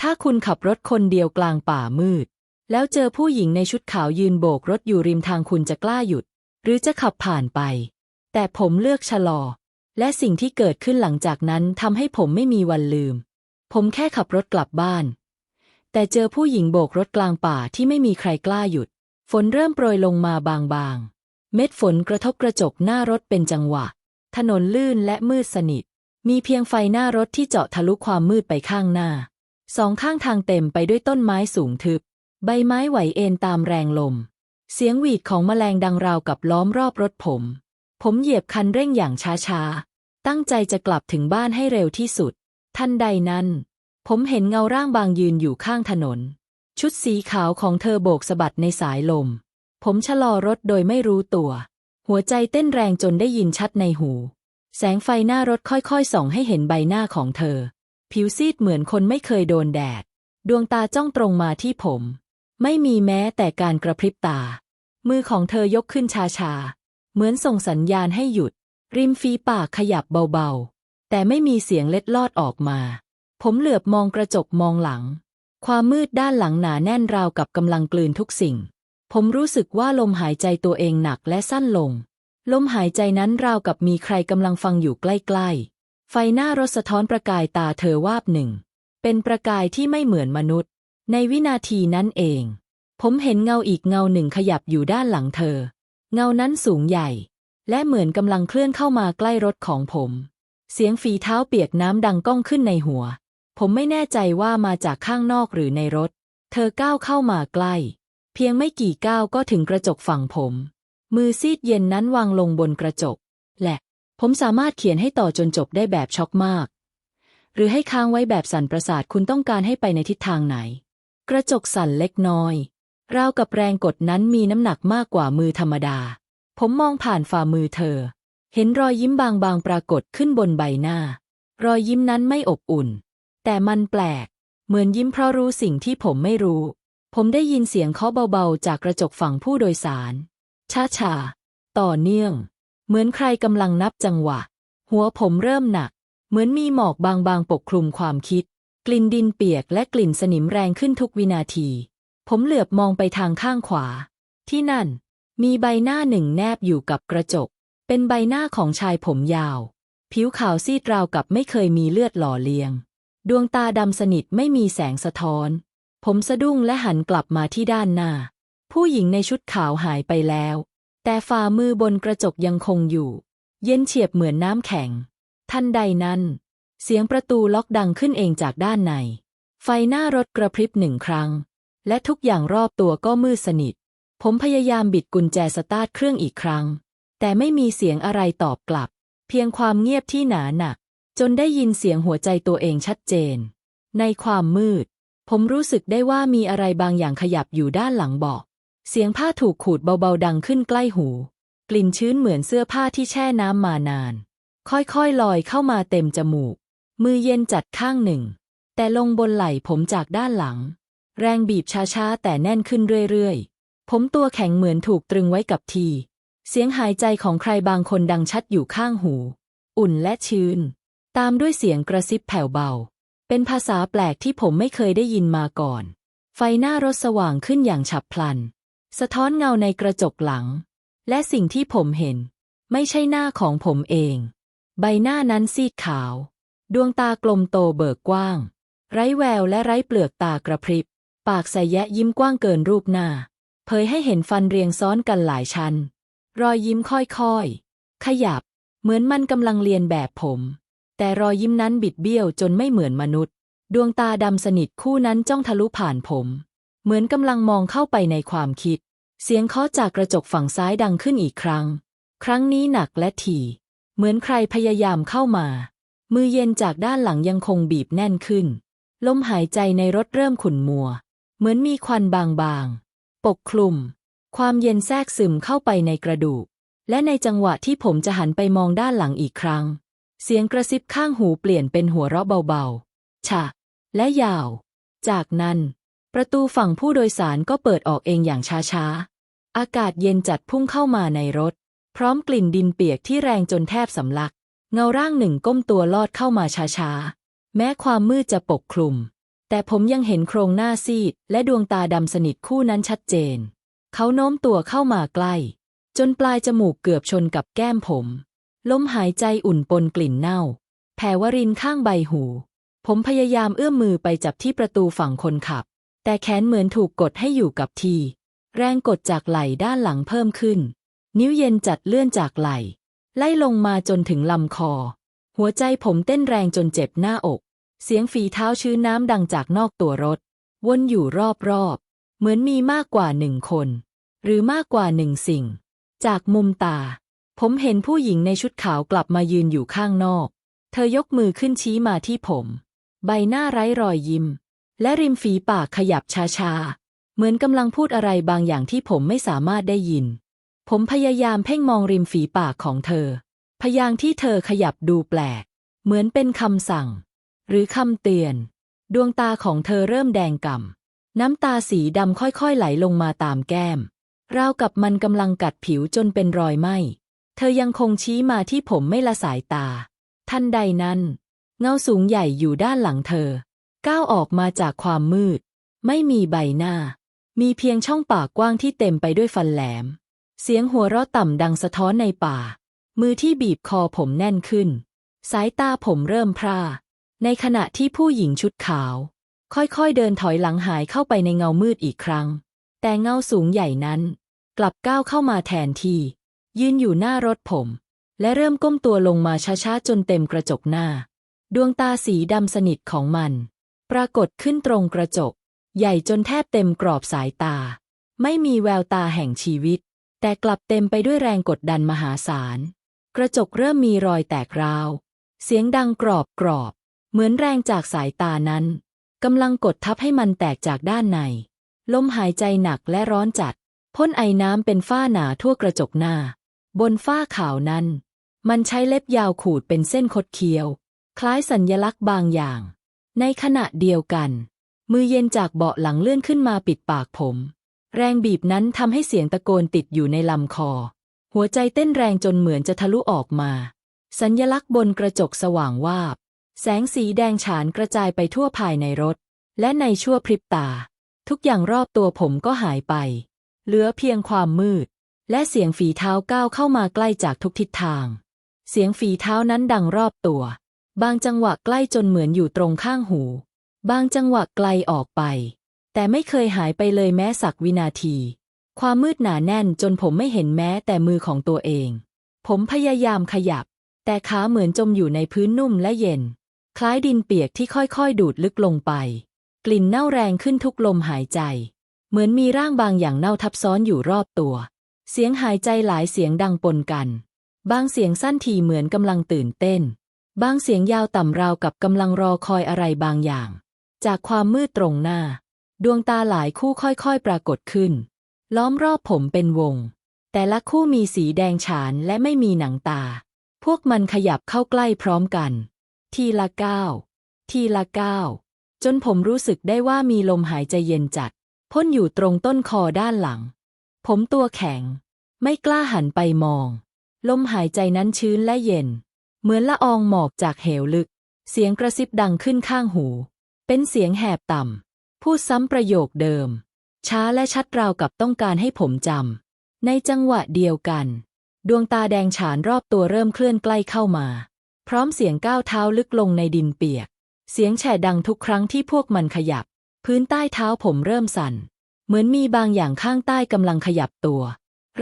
ถ้าคุณขับรถคนเดียวกลางป่ามืด แล้วเจอผู้หญิงในชุดขาวยืนโบกรถอยู่ริมทางคุณจะกล้าหยุด หรือจะขับผ่านไป แต่ผมเลือกชะลอ และสิ่งที่เกิดขึ้นหลังจากนั้นทำให้ผมไม่มีวันลืม ผมแค่ขับรถกลับบ้าน แต่เจอผู้หญิงโบกรถกลางป่าที่ไม่มีใครกล้าหยุด ฝนเริ่มโปรยลงมาบางๆ เม็ดฝนกระทบกระจกหน้ารถเป็นจังหวะ ถนนลื่นและมืดสนิท มีเพียงไฟหน้ารถที่เจาะทะลุความมืดไปข้างหน้า สองข้างทางเต็มไปด้วยต้นไม้สูงทึบ ใบไม้ไหวเอ็นตามแรงลม เสียงหวีดของแมลงดังราวกับล้อมรอบรถผม ผมเหยียบคันเร่งอย่างช้าๆ ตั้งใจจะกลับถึงบ้านให้เร็วที่สุด ทันใดนั้น ผมเห็นเงาร่างบางยืนอยู่ข้างถนน ชุดสีขาวของเธอโบกสะบัดในสายลม ผมชะลอรถโดยไม่รู้ตัว หัวใจเต้นแรงจนได้ยินชัดในหู แสงไฟหน้ารถค่อยๆส่องให้เห็นใบหน้าของเธอ ผิวซีดเหมือนคนไม่เคยโดนแดด ดวงตาจ้องตรงมาที่ผม ไม่มีแม้แต่การกระพริบตา มือของเธอยกขึ้นช้าๆ เหมือนส่งสัญญาณให้หยุด ริมฝีปากขยับเบาๆ แต่ไม่มีเสียงเล็ดลอดออกมา ผมเหลือบมองกระจกมองหลัง ความมืดด้านหลังหนาแน่นราวกับกำลังกลืนทุกสิ่ง ผมรู้สึกว่าลมหายใจตัวเองหนักและสั้นลง ลมหายใจนั้นราวกับมีใครกำลังฟังอยู่ใกล้ๆ ไฟหน้ารถสะท้อนประกายตาเธอวาบหนึ่ง เป็นประกายที่ไม่เหมือนมนุษย์ ในวินาทีนั้นเอง ผมเห็นเงาอีกเงาหนึ่งขยับอยู่ด้านหลังเธอ เงานั้นสูงใหญ่ และเหมือนกำลังเคลื่อนเข้ามาใกล้รถของผม เสียงฝีเท้าเปียกน้ำดังก้องขึ้นในหัว ผมไม่แน่ใจว่ามาจากข้างนอกหรือในรถ เธอก้าวเข้ามาใกล้ เพียงไม่กี่ก้าวก็ถึงกระจกฝั่งผม มือซีดเย็นนั้นวางลงบนกระจก และ ผมสามารถเขียนให้ต่อจนจบได้แบบช็อกมาก หรือให้ค้างไว้แบบสั่นประสาทคุณต้องการให้ไปในทิศทางไหน กระจกสั่นเล็กน้อยราวกับแรงกดนั้นมีน้ำหนักมากกว่ามือธรรมดา ผมมองผ่านฝ่ามือเธอ เห็นรอยยิ้มบางๆปรากฏขึ้นบนใบหน้า รอยยิ้มนั้นไม่อบอุ่น แต่มันแปลก เหมือนยิ้มเพราะรู้สิ่งที่ผมไม่รู้ ผมได้ยินเสียงเคาะเบาๆ จากกระจกฝั่งผู้โดยสารช้าๆต่อเนื่อง เหมือนใครกำลังนับจังหวะ หัวผมเริ่มหนัก เหมือนมีหมอกบางๆปกคลุมความคิด กลิ่นดินเปียกและกลิ่นสนิมแรงขึ้นทุกวินาที ผมเหลือบมองไปทางข้างขวา ที่นั่น มีใบหน้าหนึ่งแนบอยู่กับกระจก เป็นใบหน้าของชายผมยาว ผิวขาวซีดราวกับไม่เคยมีเลือดหล่อเลี้ยง ดวงตาดำสนิทไม่มีแสงสะท้อน ผมสะดุ้งและหันกลับมาที่ด้านหน้า ผู้หญิงในชุดขาวหายไปแล้ว แต่ฝ่ามือบนกระจกยังคงอยู่ เย็นเฉียบเหมือนน้ำแข็ง ทันใดนั้น เสียงประตูล็อกดังขึ้นเองจากด้านใน ไฟหน้ารถกระพริบหนึ่งครั้ง และทุกอย่างรอบตัวก็มืดสนิท ผมพยายามบิดกุญแจสตาร์ทเครื่องอีกครั้ง แต่ไม่มีเสียงอะไรตอบกลับ เพียงความเงียบที่หนาหนัก จนได้ยินเสียงหัวใจตัวเองชัดเจน ในความมืด ผมรู้สึกได้ว่ามีอะไรบางอย่างขยับอยู่ด้านหลังเบาะ เสียงผ้าถูกขูดเบาๆดังขึ้นใกล้หู กลิ่นชื้นเหมือนเสื้อผ้าที่แช่น้ำมานาน ค่อยๆลอยเข้ามาเต็มจมูก มือเย็นจัดข้างหนึ่ง แต่ลงบนไหล่ผมจากด้านหลัง แรงบีบช้าๆ แต่แน่นขึ้นเรื่อยๆ ผมตัวแข็งเหมือนถูกตรึงไว้กับที เสียงหายใจของใครบางคนดังชัดอยู่ข้างหู อุ่นและชื้น ตามด้วยเสียงกระซิบแผ่วเบา เป็นภาษาแปลกที่ผมไม่เคยได้ยินมาก่อน ไฟหน้ารถสว่างขึ้นอย่างฉับพลัน สะท้อนเงาในกระจกหลัง และสิ่งที่ผมเห็น ไม่ใช่หน้าของผมเอง ใบหน้านั้นซีดขาว ดวงตากลมโตเบิกกว้าง ไร้แววและไร้เปลือกตากระพริบ ปากใสแยะยิ้มกว้างเกินรูปหน้า เผยให้เห็นฟันเรียงซ้อนกันหลายชั้น รอยยิ้มค่อยๆ ขยับ เหมือนมันกำลังเรียนแบบผม แต่รอยยิ้มนั้นบิดเบี้ยวจนไม่เหมือนมนุษย์ ดวงตาดำสนิทคู่นั้นจ้องทะลุผ่านผม เหมือนกำลังมองเข้าไปในความคิด เสียงเคาะจากกระจกฝั่งซ้ายดังขึ้นอีกครั้ง ครั้งนี้หนักและถี่ เหมือนใครพยายามเข้ามา มือเย็นจากด้านหลังยังคงบีบแน่นขึ้น ลมหายใจในรถเริ่มขุ่นมัว เหมือนมีควันบางๆ ปกคลุม ความเย็นแทรกซึมเข้าไปในกระดูก และในจังหวะที่ผมจะหันไปมองด้านหลังอีกครั้ง เสียงกระซิบข้างหูเปลี่ยนเป็นหัวเราะเบาๆ ฉะ และยาว จากนั้น ประตูฝั่งผู้โดยสารก็เปิดออกเองอย่างช้าๆ อากาศเย็นจัดพุ่งเข้ามาในรถ พร้อมกลิ่นดินเปียกที่แรงจนแทบสำลัก เงาร่างหนึ่งก้มตัวลอดเข้ามาช้าๆ แม้ความมืดจะปกคลุม แต่ผมยังเห็นโครงหน้าซีด และดวงตาดำสนิทคู่นั้นชัดเจน เขาโน้มตัวเข้ามาใกล้ จนปลายจมูกเกือบชนกับแก้มผม ลมหายใจอุ่นปนกลิ่นเน่า แผ่วรินข้างใบหู ผมพยายามเอื้อมมือไปจับที่ประตูฝั่งคนขับ แต่แขนเหมือนถูกกดให้อยู่กับที แรงกดจากไหล่ด้านหลังเพิ่มขึ้น นิ้วเย็นจัดเลื่อนจากไหล่ ไล่ลงมาจนถึงลำคอ หัวใจผมเต้นแรงจนเจ็บหน้าอก เสียงฝีเท้าชื้นน้ำดังจากนอกตัวรถ วนอยู่รอบๆ เหมือนมีมากกว่าหนึ่งคน หรือมากกว่าหนึ่งสิ่ง จากมุมตา ผมเห็นผู้หญิงในชุดขาวกลับมายืนอยู่ข้างนอก เธอยกมือขึ้นชี้มาที่ผม ใบหน้าไร้รอยยิ้ม และริมฝีปากขยับช้าๆ เหมือนกำลังพูดอะไรบางอย่างที่ผมไม่สามารถได้ยิน ผมพยายามเพ่งมองริมฝีปากของเธอ พยางที่เธอขยับดูแปลก เหมือนเป็นคำสั่ง หรือคำเตือน ดวงตาของเธอเริ่มแดงก่ำน้ำตาสีดำค่อยๆไหลลงมาตามแก้ม ราวกับมันกำลังกัดผิวจนเป็นรอยไหมเธอยังคงชี้มาที่ผมไม่ละสายตา ทันใดนั้น เงาสูงใหญ่อยู่ด้านหลังเธอ ก้าวออกมาจากความมืด ไม่มีใบหน้า มีเพียงช่องปากกว้างที่เต็มไปด้วยฟันแหลม เสียงหัวเราะต่ำดังสะท้อนในป่า มือที่บีบคอผมแน่นขึ้น สายตาผมเริ่มพร่า ในขณะที่ผู้หญิงชุดขาว ค่อยๆเดินถอยหลังหายเข้าไปในเงามืดอีกครั้ง แต่เงาสูงใหญ่นั้น กลับก้าวเข้ามาแทนที่ ยืนอยู่หน้ารถผม และเริ่มก้มตัวลงมาช้าๆจนเต็มกระจกหน้า ดวงตาสีดำสนิทของมัน ปรากฏขึ้นตรงกระจก ใหญ่จนแทบเต็มกรอบสายตา ไม่มีแววตาแห่งชีวิต แต่กลับเต็มไปด้วยแรงกดดันมหาศาล กระจกเริ่มมีรอยแตกราว เสียงดังกรอบกรอบ เหมือนแรงจากสายตานั้นกำลังกดทับให้มันแตกจากด้านใน ลมหายใจหนักและร้อนจัด พ่นไอน้ำเป็นฝ้าหนาทั่วกระจกหน้า บนฝ้าขาวนั้น มันใช้เล็บยาวขูดเป็นเส้นคดเคี้ยว คล้ายสัญญลักษณ์บางอย่าง ในขณะเดียวกัน มือเย็นจากเบาะหลังเลื่อนขึ้นมาปิดปากผม แรงบีบนั้นทำให้เสียงตะโกนติดอยู่ในลำคอ หัวใจเต้นแรงจนเหมือนจะทะลุออกมา สัญญลักษณ์บนกระจกสว่างวาบ แสงสีแดงฉานกระจายไปทั่วภายในรถ และในชั่วพริบตา ทุกอย่างรอบตัวผมก็หายไป เหลือเพียงความมืด และเสียงฝีเท้าก้าวเข้ามาใกล้จากทุกทิศทาง เสียงฝีเท้านั้นดังรอบตัว บางจังหวะใกล้จนเหมือนอยู่ตรงข้างหู บางจังหวะไกลออกไป แต่ไม่เคยหายไปเลยแม้สักวินาที ความมืดหนาแน่นจนผมไม่เห็นแม้แต่มือของตัวเอง ผมพยายามขยับ แต่ขาเหมือนจมอยู่ในพื้นนุ่มและเย็น คล้ายดินเปียกที่ค่อยๆ ดูดลึกลงไป กลิ่นเน่าแรงขึ้นทุกลมหายใจ เหมือนมีร่างบางอย่างเน่าทับซ้อนอยู่รอบตัว เสียงหายใจหลายเสียงดังปนกัน บางเสียงสั้นทีเหมือนกำลังตื่นเต้น บางเสียงยาวต่ำราวกับกำลังรอคอยอะไรบางอย่าง จากความมืดตรงหน้า ดวงตาหลายคู่ค่อยๆ ปรากฏขึ้น ล้อมรอบผมเป็นวง แต่ละคู่มีสีแดงฉานและไม่มีหนังตา พวกมันขยับเข้าใกล้พร้อมกัน ทีละก้าวทีละก้าวจนผมรู้สึกได้ว่ามีลมหายใจเย็นจัด พ่นอยู่ตรงต้นคอด้านหลัง ผมตัวแข็ง ไม่กล้าหันไปมอง ลมหายใจนั้นชื้นและเย็น เหมือนละอองหมอกจากเหวลึก เสียงกระซิบดังขึ้นข้างหู เป็นเสียงแหบต่ำ พูดซ้ำประโยคเดิม ช้าและชัดราวกับต้องการให้ผมจำ ในจังหวะเดียวกัน ดวงตาแดงฉานรอบตัวเริ่มเคลื่อนใกล้เข้ามา พร้อมเสียงก้าวเท้าลึกลงในดินเปียก เสียงแฉดังทุกครั้งที่พวกมันขยับ พื้นใต้เท้าผมเริ่มสั่น เหมือนมีบางอย่างข้างใต้กำลังขยับตัว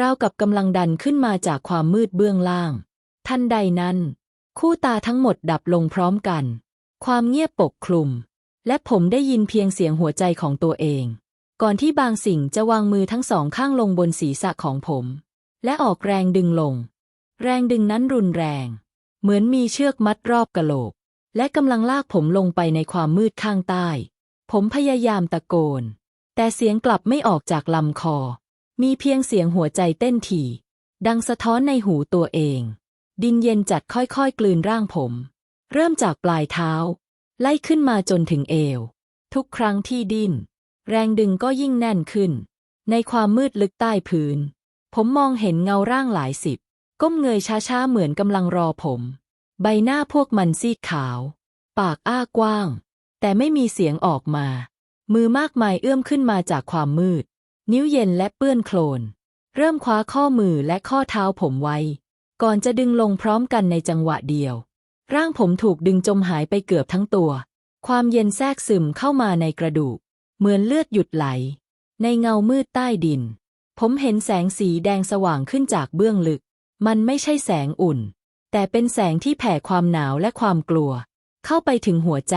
ราวกับกำลังดันขึ้นมาจากความมืดเบื้องล่าง ทันใดนั้น คู่ตาทั้งหมดดับลงพร้อมกัน ความเงียบปกคลุม และผมได้ยินเพียงเสียงหัวใจของตัวเอง ก่อนที่บางสิ่งจะวางมือทั้งสองข้างลงบนศีรษะของผม และออกแรงดึงลง แรงดึงนั้นรุนแรง เหมือนมีเชือกมัดรอบกะโหลก และกำลังลากผมลงไปในความมืดข้างใต้ ผมพยายามตะโกน แต่เสียงกลับไม่ออกจากลำคอ มีเพียงเสียงหัวใจเต้นถี่ ดังสะท้อนในหูตัวเอง ดินเย็นจัดค่อยๆ กลืนร่างผม เริ่มจากปลายเท้า ไล่ขึ้นมาจนถึงเอว ทุกครั้งที่ดิ้น แรงดึงก็ยิ่งแน่นขึ้น ในความมืดลึกใต้พื้น ผมมองเห็นเงาร่างหลายสิบ ก้มเงยช้าๆ เหมือนกำลังรอผม ใบหน้าพวกมันซีดขาว ปากอ้ากว้างแแต่ไม่มีเสียงออกมา มือมากมายเอื้อมขึ้นมาจากความมืด นิ้วเย็นและเปื้อนโคลน เริ่มคว้าข้อมือและข้อเท้าผมไว้ ก่อนจะดึงลงพร้อมกันในจังหวะเดียว ร่างผมถูกดึงจมหายไปเกือบทั้งตัว ความเย็นแทรกซึมเข้ามาในกระดูก เหมือนเลือดหยุดไหล ในเงามืดใต้ดิน ผมเห็นแสงสีแดงสว่างขึ้นจากเบื้องลึก มันไม่ใช่แสงอุ่น แต่เป็นแสงที่แผ่ความหนาวและความกลัว เข้าไปถึงหัวใจ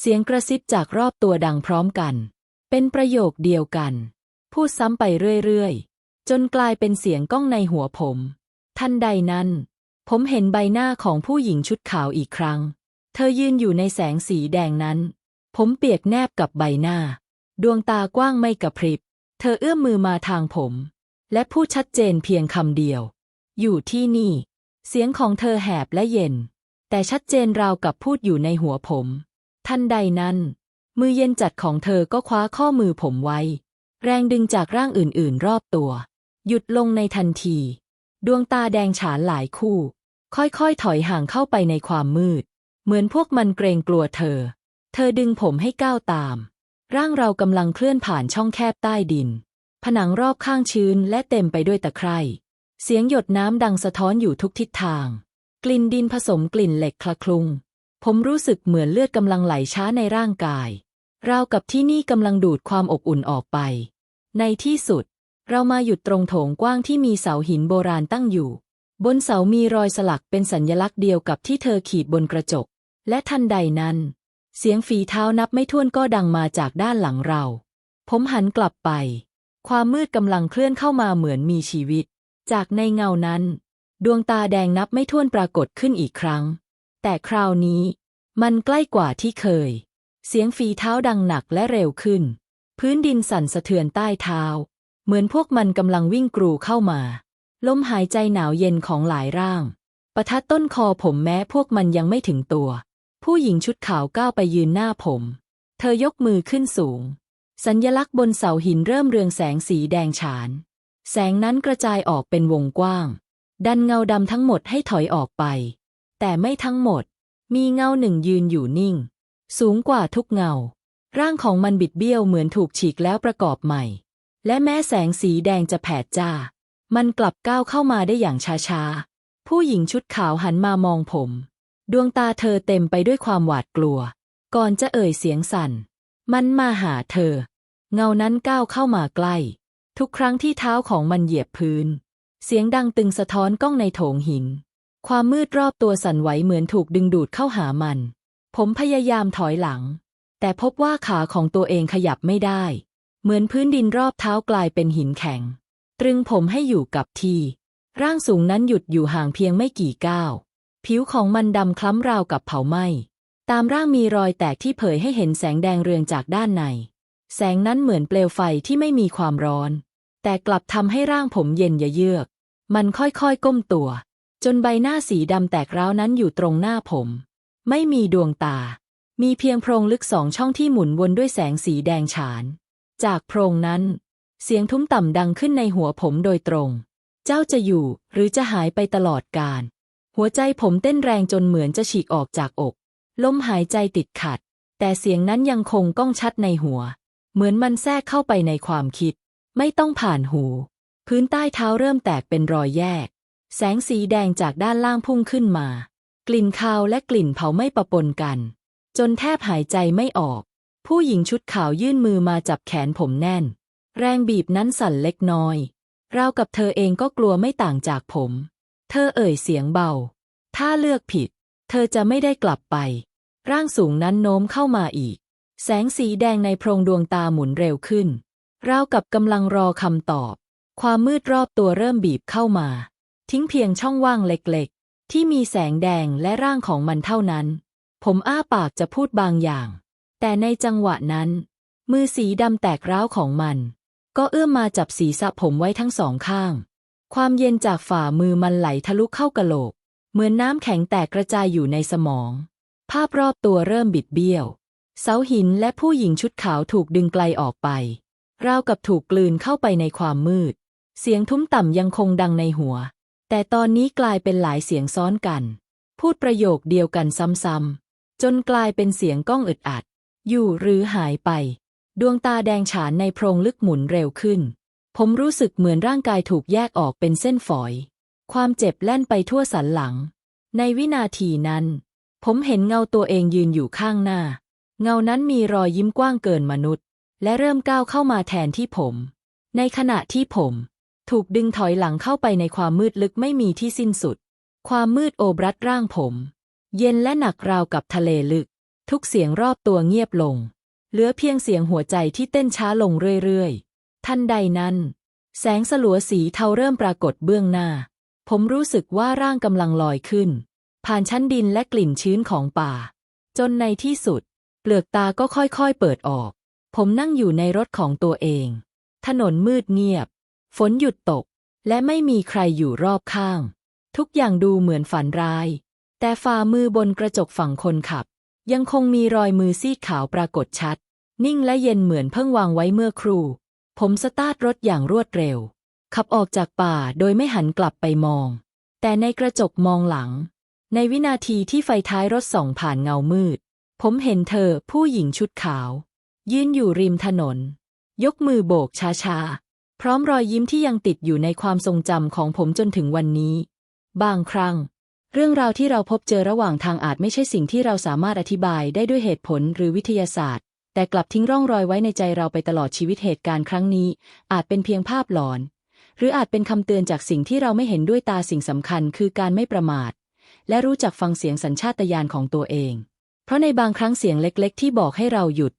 เสียงกระซิบจากรอบตัวดังพร้อมกัน เป็นประโยคเดียวกัน พูดซ้ำไปเรื่อยๆ จนกลายเป็นเสียงก้องในหัวผม ทันใดนั้น ผมเห็นใบหน้าของผู้หญิงชุดขาวอีกครั้ง เธอยืนอยู่ในแสงสีแดงนั้น ผมเปียกแนบกับใบหน้า ดวงตากว้างไม่กระพริบ เธอเอื้อมมือมาทางผม และพูดชัดเจนเพียงคำเดียว อยู่ที่นี่ เสียงของเธอแหบและเย็น แต่ชัดเจนราวกับพูดอยู่ในหัวผม ทันใดนั้น มือเย็นจัดของเธอก็คว้าข้อมือผมไว้ แรงดึงจากร่างอื่นๆ รอบตัว หยุดลงในทันที ดวงตาแดงฉานหลายคู่ ค่อยๆ ถอยห่างเข้าไปในความมืด เหมือนพวกมันเกรงกลัวเธอ เธอดึงผมให้ก้าวตาม ร่างเรากำลังเคลื่อนผ่านช่องแคบใต้ดิน ผนังรอบข้างชื้นและเต็มไปด้วยตะไคร่เสียงหยดน้ำดังสะท้อนอยู่ทุกทิศทาง กลิ่นดินผสมกลิ่นเหล็กคละคลุง ผมรู้สึกเหมือนเลือดกำลังไหลช้าในร่างกาย ราวกับที่นี่กำลังดูดความอบอุ่นออกไป ในที่สุด เรามาหยุดตรงโถงกว้างที่มีเสาหินโบราณตั้งอยู่ บนเสามีรอยสลักเป็นสัญญลักษณ์เดียวกับที่เธอขีดบนกระจก และทันใดนั้น เสียงฝีเท้านับไม่ถ้วนก็ดังมาจากด้านหลังเรา ผมหันกลับไป ความมืดกำลังเคลื่อนเข้ามาเหมือนมีชีวิต จากในเงานั้น ดวงตาแดงนับไม่ถ้วนปรากฏขึ้นอีกครั้ง แต่คราวนี้ มันใกล้กว่าที่เคย เสียงฝีเท้าดังหนักและเร็วขึ้น พื้นดินสั่นสะเทือนใต้เท้า เหมือนพวกมันกำลังวิ่งกรูเข้ามาลมหายใจหนาวเย็นของหลายร่างประทะต้นคอผมแม้พวกมันยังไม่ถึงตัว ผู้หญิงชุดขาวก้าวไปยืนหน้าผม เธอยกมือขึ้นสูง สัญญลักษณ์บนเสาหินเริ่มเรืองแสงสีแดงฉาน แสงนั้นกระจายออกเป็นวงกว้าง ดันเงาดำทั้งหมดให้ถอยออกไป แต่ไม่ทั้งหมด มีเงาหนึ่งยืนอยู่นิ่ง สูงกว่าทุกเงา ร่างของมันบิดเบี้ยวเหมือนถูกฉีกแล้วประกอบใหม่ และแม้แสงสีแดงจะแผดจ้า มันกลับก้าวเข้ามาได้อย่างช้าๆ ผู้หญิงชุดขาวหันมามองผม ดวงตาเธอเต็มไปด้วยความหวาดกลัว ก่อนจะเอ่ยเสียงสั่น มันมาหาเธอ เงานั้นก้าวเข้ามาใกล้ ทุกครั้งที่เท้าของมันเหยียบพื้น เสียงดังตึงสะท้อนก้องในโถงหิน ความมืดรอบตัวสั่นไหวเหมือนถูกดึงดูดเข้าหามัน ผมพยายามถอยหลัง แต่พบว่าขาของตัวเองขยับไม่ได้ เหมือนพื้นดินรอบเท้ากลายเป็นหินแข็ง ตรึงผมให้อยู่กับที่ ร่างสูงนั้นหยุดอยู่ห่างเพียงไม่กี่ก้าว ผิวของมันดำคล้ำราวกับเผาไหม้ ตามร่างมีรอยแตกที่เผยให้เห็นแสงแดงเรืองจากด้านใน แสงนั้นเหมือนเปลวไฟที่ไม่มีความร้อน แต่กลับทำให้ร่างผมเย็นยะเยือก มันค่อยๆก้มตัว จนใบหน้าสีดำแตกร้าวนั้นอยู่ตรงหน้าผม ไม่มีดวงตา มีเพียงโพรงลึกสองช่องที่หมุนวนด้วยแสงสีแดงฉาน จากโพรงนั้น เสียงทุ้มต่ำดังขึ้นในหัวผมโดยตรง เจ้าจะอยู่หรือจะหายไปตลอดกาลหัวใจผมเต้นแรงจนเหมือนจะฉีกออกจากอก ลมหายใจติดขัด แต่เสียงนั้นยังคงก้องชัดในหัว เหมือนมันแทรกเข้าไปในความคิด ไม่ต้องผ่านหู พื้นใต้เท้าเริ่มแตกเป็นรอยแยก แสงสีแดงจากด้านล่างพุ่งขึ้นมา กลิ่นคาวและกลิ่นเผาไม่ปะปนกัน จนแทบหายใจไม่ออก ผู้หญิงชุดขาวยื่นมือมาจับแขนผมแน่น แรงบีบนั้นสั่นเล็กน้อยราวกับเธอเองก็กลัวไม่ต่างจากผม เธอเอ่ยเสียงเบา ถ้าเลือกผิด เธอจะไม่ได้กลับไป ร่างสูงนั้นโน้มเข้ามาอีก แสงสีแดงในโพรงดวงตาหมุนเร็วขึ้น ราวกับกำลังรอคำตอบ ความมืดรอบตัวเริ่มบีบเข้ามา ทิ้งเพียงช่องว่างเล็กๆ ที่มีแสงแดงและร่างของมันเท่านั้น ผมอ้าปากจะพูดบางอย่าง แต่ในจังหวะนั้น มือสีดำแตกร้าวของมัน ก็เอื้อมมาจับศีรษะผมไว้ทั้งสองข้าง ความเย็นจากฝ่ามือมันไหลทะลุเข้ากะโหลก เหมือนน้ำแข็งแตกกระจายอยู่ในสมอง ภาพรอบตัวเริ่มบิดเบี้ยว เสาหินและผู้หญิงชุดขาวถูกดึงไกลออกไป ราวกับถูกกลืนเข้าไปในความมืด เสียงทุ้มต่ำยังคงดังในหัว แต่ตอนนี้กลายเป็นหลายเสียงซ้อนกัน พูดประโยคเดียวกันซ้ำๆจนกลายเป็นเสียงก้องอึดอัด อยู่หรือหายไป ดวงตาแดงฉานในโพรงลึกหมุนเร็วขึ้น ผมรู้สึกเหมือนร่างกายถูกแยกออกเป็นเส้นฝอย ความเจ็บแล่นไปทั่วสันหลัง ในวินาทีนั้น ผมเห็นเงาตัวเองยืนอยู่ข้างหน้า เงานั้นมีรอยยิ้มกว้างเกินมนุษย์ และเริ่มก้าวเข้ามาแทนที่ผม ในขณะที่ผม ถูกดึงถอยหลังเข้าไปในความมืดลึกไม่มีที่สิ้นสุด ความมืดโอบรัดร่างผม เย็นและหนักราวกับทะเลลึก ทุกเสียงรอบตัวเงียบลง เหลือเพียงเสียงหัวใจที่เต้นช้าลงเรื่อยๆ ทันใดนั้น แสงสลัวสีเทาเริ่มปรากฏเบื้องหน้า ผมรู้สึกว่าร่างกำลังลอยขึ้น ผ่านชั้นดินและกลิ่นชื้นของป่า จนในที่สุด เปลือกตาก็ค่อยๆเปิดออก ผมนั่งอยู่ในรถของตัวเอง ถนนมืดเงียบ ฝนหยุดตก และไม่มีใครอยู่รอบข้าง ทุกอย่างดูเหมือนฝันร้าย แต่ฝ่ามือบนกระจกฝั่งคนขับ ยังคงมีรอยมือซีดขาวปรากฏชัด นิ่งและเย็นเหมือนเพิ่งวางไว้เมื่อครู่ ผมสตาร์ทรถอย่างรวดเร็ว ขับออกจากป่าโดยไม่หันกลับไปมอง แต่ในกระจกมองหลัง ในวินาทีที่ไฟท้ายรถส่องผ่านเงามืด ผมเห็นเธอผู้หญิงชุดขาว ยืนอยู่ริมถนน ยกมือโบกช้าๆ พร้อมรอยยิ้มที่ยังติดอยู่ในความทรงจำของผมจนถึงวันนี้ บางครั้ง เรื่องราวที่เราพบเจอระหว่างทางอาจไม่ใช่สิ่งที่เราสามารถอธิบายได้ด้วยเหตุผลหรือวิทยาศาสตร์ แต่กลับทิ้งร่องรอยไว้ในใจเราไปตลอดชีวิตเหตุการณ์ครั้งนี้ อาจเป็นเพียงภาพหลอน หรืออาจเป็นคำเตือนจากสิ่งที่เราไม่เห็นด้วยตาสิ่งสำคัญคือการไม่ประมาท และรู้จักฟังเสียงสัญชาตญาณของตัวเอง เพราะในบางครั้งเสียงเล็กๆ ที่บอกให้เราหยุด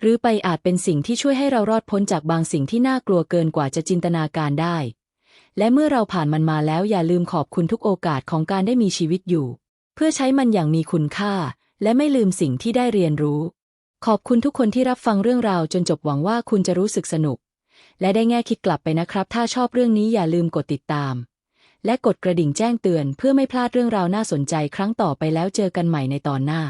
หรือไปอาจเป็นสิ่งที่ช่วยให้เรารอดพ้นจากบางสิ่งที่น่ากลัวเกินกว่าจะจินตนาการได้ และเมื่อเราผ่านมันมาแล้วอย่าลืมขอบคุณทุกโอกาสของการได้มีชีวิตอยู่ เพื่อใช้มันอย่างมีคุณค่า และไม่ลืมสิ่งที่ได้เรียนรู้ ขอบคุณทุกคนที่รับฟังเรื่องราวจนจบหวังว่าคุณจะรู้สึกสนุก และได้แง่คิดกลับไปนะครับ ถ้าชอบเรื่องนี้อย่าลืมกดติดตาม และกดกระดิ่งแจ้งเตือนเพื่อไม่พลาดเรื่องราวน่าสนใจครั้งต่อไปแล้วเจอกันใหม่ในตอนหน้า